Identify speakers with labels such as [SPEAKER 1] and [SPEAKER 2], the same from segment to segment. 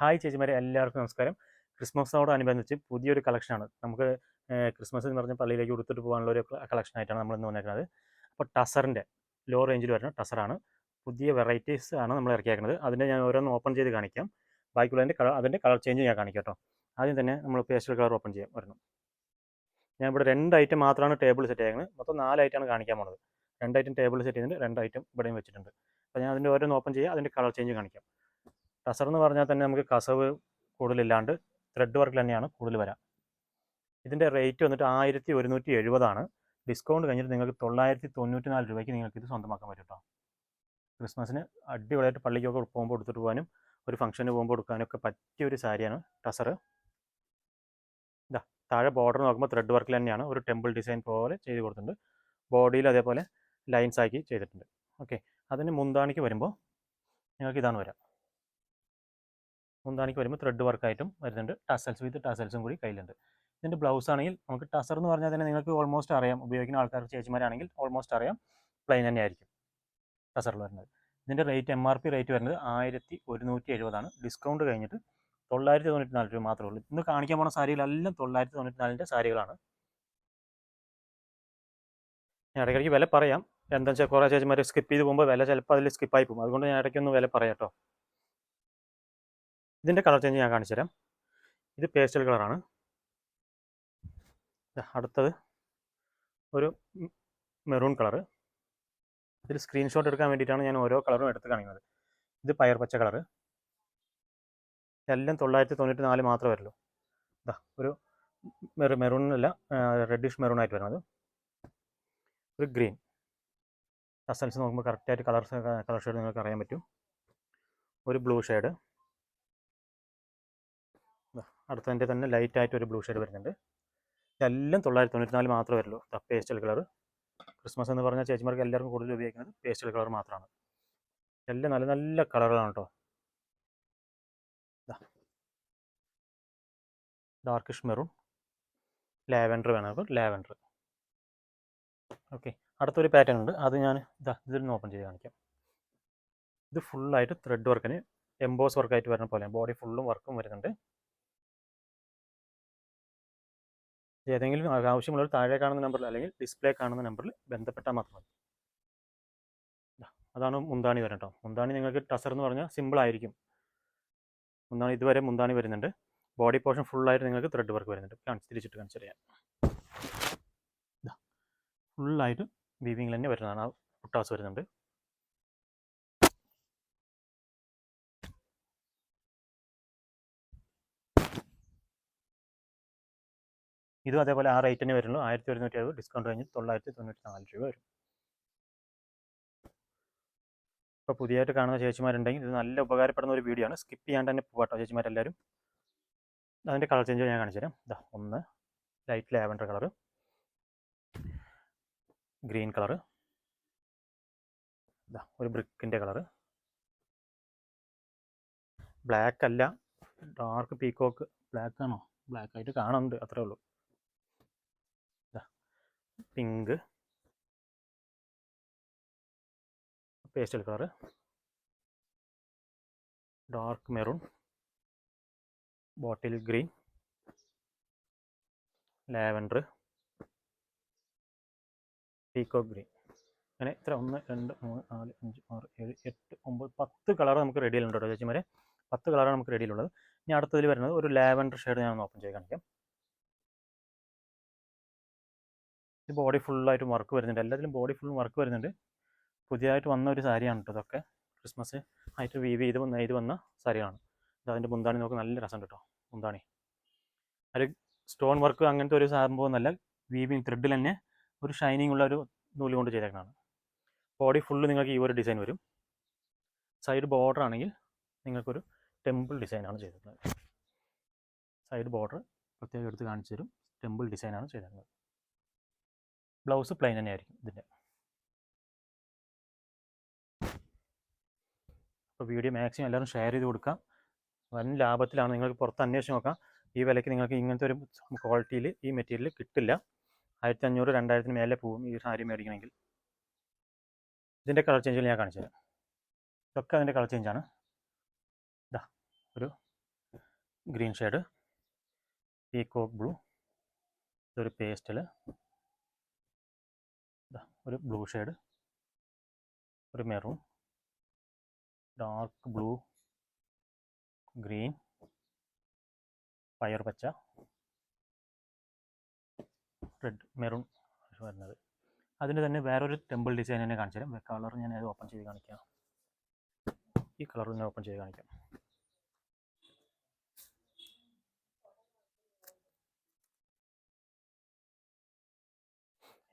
[SPEAKER 1] hi ചേച്ചിമാരെ എല്ലാവർക്കും നമസ്കാരം അനുബന്ധിച്ച് പുതിയൊരു കളക്ഷനാണ് നമുക്ക് ക്രിസ്മസ് എന്ന് പറഞ്ഞ പള്ളിയിലേക്ക് കൊടുത്തിട്ട് പോകാനുള്ള ഒരു കളക്ഷൻ ആയിട്ടാണ് നമ്മൾ ഇന്ന് വന്നേക്കുന്നത് അപ്പോൾ ടസറിൻ്റെ ലോ റേഞ്ചിൽ വരുന്ന ടസറാണ് പുതിയ വെറൈറ്റീസ് ആണ് നമ്മൾ ഇറക്കിയേക്കുന്നത് അതിൻ്റെ ഞാൻ ഓരോന്ന് ഓപ്പൺ ചെയ്ത് കാണിക്കാം ബാക്കിയുള്ളതിൻ്റെ കളർ അതിൻ്റെ കളർ ചേഞ്ച് ഞാൻ കാണിക്കാം കേട്ടോ ആദ്യം തന്നെ നമ്മൾ പേസ്റ്റൽ കളർ ഓപ്പൺ ചെയ്യാം വരുന്നു ഞാൻ ഇവിടെ രണ്ട് ഐറ്റം മാത്രമാണ് ടേബിൾ സെറ്റ് ചെയ്യുന്നത് മൊത്തം നാല് ഐറ്റമാണ് കാണിക്കാൻ പോണത് രണ്ട് ഐറ്റം ടേബിൾ സെറ്റ് ചെയ്തിട്ടുണ്ട് രണ്ട് ഐറ്റം ഇവിടെയും വെച്ചിട്ടുണ്ട് അപ്പോൾ ഞാൻ അതിൻ്റെ ഓരോന്ന് ഓപ്പൺ ചെയ്യുക അതിൻ്റെ കളർ ചേഞ്ച് കാണിക്കാം ടസർ എന്ന് പറഞ്ഞാൽ തന്നെ നമുക്ക് കസവ് കൂടുതലില്ലാണ്ട് ത്രെഡ് വർക്കിൽ തന്നെയാണ് കൂടുതൽ വരാം ഇതിൻ്റെ റേറ്റ് വന്നിട്ട് ആയിരത്തി ഒരുന്നൂറ്റി എഴുപതാണ് ഡിസ്കൗണ്ട് കഴിഞ്ഞിട്ട് നിങ്ങൾക്ക് തൊള്ളായിരത്തി തൊണ്ണൂറ്റി നാല് രൂപയ്ക്ക് നിങ്ങൾക്ക് ഇത് സ്വന്തമാക്കാൻ പറ്റും കേട്ടോ ക്രിസ്മസിന് അടിപൊളിയായിട്ട് പള്ളിക്കൊക്കെ പോകുമ്പോൾ കൊടുത്തിട്ട് പോകാനും ഒരു ഫംഗ്ഷന് പോകുമ്പോൾ എടുക്കാനൊക്കെ പറ്റിയ ഒരു സാരിയാണ് ടസർ ഇതാ താഴെ ബോർഡർ നോക്കുമ്പോൾ ത്രെഡ് വർക്കിൽ തന്നെയാണ് ഒരു ടെമ്പിൾ ഡിസൈൻ പോലെ ചെയ്ത് കൊടുത്തിട്ടുണ്ട് ബോഡിയിൽ അതേപോലെ ലൈൻസ് ആക്കി ചെയ്തിട്ടുണ്ട് ഓക്കെ അതിന് മുന്താണിക്ക് വരുമ്പോൾ നിങ്ങൾക്ക് ഇതാണ് വരാം മുന്താണിക്ക് വരുമ്പോൾ ത്രെഡ് വർക്കായിട്ടും വരുന്നുണ്ട് ടസൽസ് വിത്ത് ടസൽസും കൂടി കയ്യിലുണ്ട് ഇതിൻ്റെ ബ്ലൗസ് ആണെങ്കിൽ നമുക്ക് ടസർ എന്ന് പറഞ്ഞാൽ തന്നെ നിങ്ങൾക്ക് ഓൾമോസ്റ്റ് അറിയാം ഉപയോഗിക്കുന്ന ആൾക്കാർ ചേച്ചിമാരാണെങ്കിൽ ഓൾമോസ്റ്റ് അറിയാം പ്ലെയിൻ തന്നെ ആയിരിക്കും ടസറിൽ വരുന്നത് ഇതിൻ്റെ rate M R P rate വരുന്നത് ആയിരത്തി ഒരുന്നൂറ്റി എഴുപതാണ് ഡിസ്കൗണ്ട് കഴിഞ്ഞിട്ട് തൊള്ളായിരത്തി തൊണ്ണൂറ്റി നാല് രൂപ മാത്രമേ ഉള്ളൂ ഇന്ന് കാണിക്കാൻ പോണ സാരികളെല്ലാം തൊള്ളായിരത്തി തൊണ്ണൂറ്റി നാലിൻ്റെ സാരികളാണ് ഞാൻ ഇടയ്ക്കിടയ്ക്ക് വില പറയാം എന്താ വെച്ചാൽ കുറേ ചേച്ചിമാർ സ്കിപ്പ് ചെയ്ത് പോകുമ്പോൾ വില ചിലപ്പോൾ അതിൽ സ്കിപ്പായി പോകും അതുകൊണ്ട് ഞാൻ ഇടയ്ക്കൊന്ന് വില പറയാം കേട്ടോ ഇതിൻ്റെ കളർ ചേഞ്ച് ഞാൻ കാണിച്ചു തരാം ഇത് പേസ്റ്റൽ കളറാണ് അടുത്തത് ഒരു മെറൂൺ കളർ ഇതിൽ സ്ക്രീൻഷോട്ട് എടുക്കാൻ വേണ്ടിയിട്ടാണ് ഞാൻ ഓരോ കളറും എടുത്ത് കാണിക്കുന്നത് ഇത് പയർ പച്ച കളർ എല്ലാം തൊള്ളായിരത്തി തൊണ്ണൂറ്റി നാല് മാത്രമേ വരുള്ളൂ ഇതാ ഒരു മെറു മെറൂണല്ല റെഡിഷ് മെറൂൺ ആയിട്ട് വരുന്നത് ഒരു ഗ്രീൻ കസ്റ്റൻസ് നോക്കുമ്പോൾ കറക്റ്റായിട്ട് കളർ കളർ ഷെയ്ഡ് നിങ്ങൾക്ക് അറിയാൻ പറ്റും ഒരു ബ്ലൂ ഷെയ്ഡ് അടുത്തതിൻ്റെ തന്നെ ലൈറ്റായിട്ട് ഒരു ബ്ലൂ ഷെയ്ഡ് വരുന്നുണ്ട് എല്ലാം തൊള്ളായിരത്തി തൊണ്ണൂറ്റി നാല് മാത്രമേ വരുള്ളൂ ദ പേസ്റ്റൽ കളർ ക്രിസ്മസ് എന്ന് പറഞ്ഞാൽ ചേച്ചിമാർക്ക് എല്ലാവർക്കും കൂടുതൽ ഉപയോഗിക്കുന്നത് പേസ്റ്റൽ കളർ മാത്രമാണ് എല്ലാം നല്ല നല്ല കളറുകളാണ് കേട്ടോ ഡാർക്കിഷ് മെറൂൺ ലാവൻഡർ വേണം അപ്പോൾ ലാവൻഡർ ഓക്കെ അടുത്തൊരു പാറ്റേൺ ഉണ്ട് അത് ഞാൻ ഇതാ ഇതിൽ നിന്ന് ഓപ്പൺ ചെയ്ത് കാണിക്കാം ഇത് ഫുള്ളായിട്ട് ത്രെഡ് വർക്കിന് എംബോസ് വർക്കായിട്ട് വരുന്ന പോലെ ബോഡി ഫുള്ളും വർക്കും വരുന്നുണ്ട് ഏതെങ്കിലും ആവശ്യമുള്ളവർ താഴെ കാണുന്ന നമ്പറിൽ അല്ലെങ്കിൽ ഡിസ്പ്ലേ കാണുന്ന നമ്പറിൽ ബന്ധപ്പെട്ടാൽ മാത്രം മതി അതാണ് മുന്താണി വരണം കേട്ടോ മുന്താണി നിങ്ങൾക്ക് ടസർ എന്ന് പറഞ്ഞാൽ സിമ്പിൾ ആയിരിക്കും മുന്താണി ഇതുവരെ മുന്താണി വരുന്നുണ്ട് ബോഡി പോർഷൻ ഫുള്ളായിട്ട് നിങ്ങൾക്ക് ത്രെഡ് വർക്ക് വരുന്നുണ്ട് കാണിച്ച് തിരിച്ചിട്ട് കാണിച്ചു തരാം ഫുള്ളായിട്ട് വീവിങ്ങിൽ തന്നെ വരുന്നതാണ് ആ പുട്ടാസ് വരുന്നുണ്ട് ഇതും അതേപോലെ ആ റേറ്റ് തന്നെ വരുള്ളൂ ആയിരത്തി ഒരുന്നൂറ്റി അറുപത് ഡിസ്കൗണ്ട് കഴിഞ്ഞ് തൊള്ളായിരത്തി തൊണ്ണൂറ്റി നാല് രൂപ വരും ഇപ്പോൾ പുതിയതായിട്ട് കാണുന്ന ചേച്ചിമാരുണ്ടെങ്കിൽ ഇത് നല്ല ഉപകാരപ്പെടുന്ന ഒരു വീഡിയോ ആണ് സ്കിപ്പ് ചെയ്യാണ്ട് തന്നെ പോകട്ടോ ചേച്ചിമാരെല്ലാവരും അതിൻ്റെ കളർ ചേഞ്ച് ഞാൻ കാണിച്ചു തരാം ഇതാ ഒന്ന് light lavender colour green colour ഇതാ ഒരു ബ്രിക്കിൻ്റെ കളർ ബ്ലാക്ക് അല്ല ഡാർക്ക് പീക്കോക്ക് ബ്ലാക്ക് ആണോ ബ്ലാക്ക് ആയിട്ട് കാണുന്നുണ്ട് അത്രേ ഉള്ളൂ pink pastel colour dark maroon bottle green lavender peacock green അങ്ങനെ ഇത്ര ഒന്ന് രണ്ട് മൂന്ന് നാല് അഞ്ച് ആറ് ഏഴ് എട്ട് ഒമ്പത് പത്ത് കളർ നമുക്ക് റെഡിയിലുണ്ട് കേട്ടോ ചേച്ചിമാരെ പത്ത് കളറാണ് നമുക്ക് റെഡിയിലുള്ളത് ഇനി അടുത്തതിൽ വരുന്നത് ഒരു ലാവൻഡർ ഷെയ്ഡ് ഞാൻ ഒന്ന് ഓപ്പൺ ചെയ്ത് കാണിക്കാം ഇത് ബോഡി ഫുള്ളായിട്ട് വർക്ക് വരുന്നുണ്ട് എല്ലാത്തിലും ബോഡി ഫുൾ വർക്ക് വരുന്നുണ്ട് പുതിയതായിട്ട് വന്ന ഒരു സാരിയാണ് കേട്ടോ ഇതൊക്കെ ക്രിസ്മസ് ആയിട്ട് വീവ് ചെയ്ത് വന്ന ഇത് വന്ന സാരിയാണ് ഇത് അതിൻ്റെ മുന്താണി നോക്ക് നല്ല രസം കേട്ടോ മുന്താണി ഒരു സ്റ്റോൺ വർക്ക് അങ്ങനത്തെ ഒരു സംഭവം ഒന്നല്ല വീവിങ് ത്രെഡിൽ തന്നെ ഒരു ഷൈനിങ് ഉള്ള ഒരു നൂല് കൊണ്ട് ചെയ്തേക്കണതാണ് ബോഡി ഫുള്ള് നിങ്ങൾക്ക് ഈ ഒരു ഡിസൈൻ വരും സൈഡ് ബോർഡർ ആണെങ്കിൽ നിങ്ങൾക്കൊരു ടെമ്പിൾ ഡിസൈനാണ് ചെയ്തിട്ടുള്ളത് സൈഡ് ബോർഡർ പ്രത്യേകം എടുത്ത് കാണിച്ചു തരും ടെമ്പിൾ ഡിസൈനാണ് ചെയ്തിട്ടുള്ളത് ബ്ലൗസ് പ്ലെയിൻ തന്നെ ആയിരിക്കും ഇതിൻ്റെ അപ്പോൾ വീഡിയോ മാക്സിമം എല്ലാവരും ഷെയർ ചെയ്ത് കൊടുക്കാം വൻ ലാഭത്തിലാണ് നിങ്ങൾക്ക് പുറത്ത് അന്വേഷിച്ച് നോക്കാം ഈ വിലയ്ക്ക് നിങ്ങൾക്ക് ഇങ്ങനത്തെ ഒരു ക്വാളിറ്റിയിൽ ഈ മെറ്റീരിയൽ കിട്ടില്ല ആയിരത്തി അഞ്ഞൂറ് രണ്ടായിരത്തിന് മേലെ പോകും ഈ സാരി മേടിക്കണമെങ്കിൽ ഇതിൻ്റെ കളർ ചേഞ്ചുകൾ ഞാൻ കാണിച്ചു തരാം ഇതൊക്കെ അതിൻ്റെ കളർ ചേഞ്ചാണ് ഇതാ ഒരു ഗ്രീൻ ഷെയ്ഡ് കോക്ക് ബ്ലൂ ഇതൊരു പേസ്റ്റൽ ഒരു ബ്ലൂ ഷെയ്ഡ് ഒരു മെറൂൺ ഡാർക്ക് ബ്ലൂ ഗ്രീൻ പയർ പച്ച റെഡ് മെറൂൺ വരുന്നത് അതിന് തന്നെ വേറൊരു ടെമ്പിൾ ഡിസൈൻ തന്നെ കാണിച്ചു തരാം കളർ ഞാൻ ഓപ്പൺ ചെയ്ത് കാണിക്കാം ഈ കളർ ഞാൻ ഓപ്പൺ ചെയ്ത് കാണിക്കാം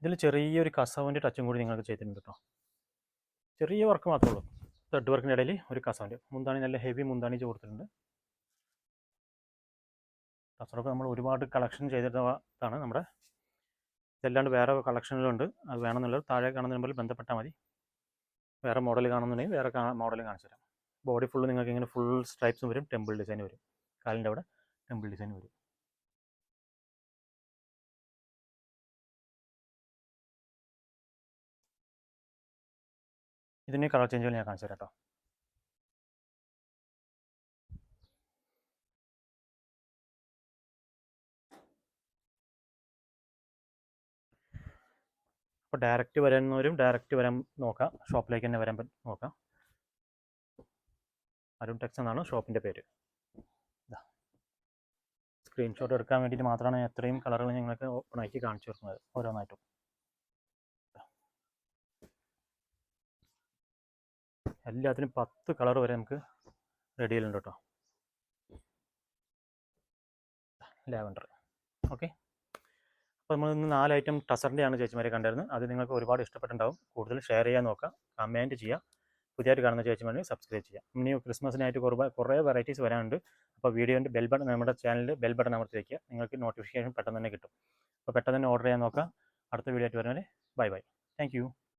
[SPEAKER 1] ഇതിൽ ചെറിയൊരു കസവൻ്റെ ടച്ചും കൂടി നിങ്ങൾക്ക് ചെയ്തിട്ടുണ്ട് കേട്ടോ ചെറിയ വർക്ക് മാത്രമേ ഉള്ളൂ ത്രെഡ് വർക്കിൻ്റെ ഇടയിൽ ഒരു കസവൻ്റെ മുന്താണി നല്ല ഹെവി മുന്താണി ചോർത്തിട്ടുണ്ട് കസറൊക്കെ നമ്മൾ ഒരുപാട് കളക്ഷൻ ചെയ്തിട്ടതാണ് നമ്മുടെ ഇതല്ലാണ്ട് വേറെ കളക്ഷനിലുണ്ട് അത് വേണമെന്നുള്ളത് താഴെ കാണുന്ന നമ്പറിൽ ബന്ധപ്പെട്ടാൽ മതി വേറെ മോഡൽ കാണുന്നുണ്ടെങ്കിൽ വേറെ മോഡൽ കാണിച്ചു തരാം ബോഡി ഫുള്ള് നിങ്ങൾക്ക് ഇങ്ങനെ ഫുൾ സ്ട്രൈപ്സും വരും ടെമ്പിൾ ഡിസൈൻ വരും കാലിൻ്റെ അവിടെ ടെമ്പിൾ ഡിസൈൻ വരും ഇതിന് കളർ ചേഞ്ച് ഞാൻ കാണിച്ചു അപ്പോൾ ഡയറക്റ്റ് വരുന്നവരും ഡയറക്റ്റ് വരാൻ നോക്കാം ഷോപ്പിലേക്ക് തന്നെ വരാൻ നോക്കാം അരുൺ ടെക്സ് എന്നാണ് ഷോപ്പിൻ്റെ പേര് സ്ക്രീൻഷോട്ട് എടുക്കാൻ വേണ്ടിയിട്ട് മാത്രമാണ് ഞാൻ ഇത്രയും കളറുകൾ ഞങ്ങൾക്ക് ഓപ്പണാക്കി കാണിച്ചു കൊടുക്കുന്നത് ഓരോന്നായിട്ടും എല്ലാത്തിനും പത്ത് കളർ വരെ നമുക്ക് റെഡിയിലുണ്ട് കേട്ടോ ലാവൻഡർ ഓക്കെ അപ്പോൾ നമ്മൾ ഇന്ന് നാല് ഐറ്റം ടസറിൻ്റെയാണ് ചേച്ചിമാരെ കണ്ടിരുന്നത് അത് നിങ്ങൾക്ക് ഒരുപാട് ഇഷ്ടപ്പെട്ടുണ്ടാവും കൂടുതൽ ഷെയർ ചെയ്യാൻ നോക്കുക കമൻറ്റ് ചെയ്യുക പുതിയതായിട്ട് കാണുന്ന ചേച്ചിമാരെ സബ്സ്ക്രൈബ് ചെയ്യുക ഇനി ക്രിസ്മസിനായിട്ട് കുറേ കുറേ വെറൈറ്റീസ് വരാനുണ്ട് അപ്പോൾ വീഡിയോൻ്റെ ബെൽ ബട്ടൺ നമ്മുടെ ചാനലിൽ ബെൽ ബട്ടൺ അമർത്തി വയ്ക്കുക നിങ്ങൾക്ക് നോട്ടിഫിക്കേഷൻ പെട്ടെന്ന് തന്നെ കിട്ടും അപ്പോൾ പെട്ടെന്ന് തന്നെ ഓർഡർ ചെയ്യാൻ നോക്കുക അടുത്ത വീഡിയോ ആയിട്ട് വരുന്നവരെ ബൈ ബൈ താങ്ക്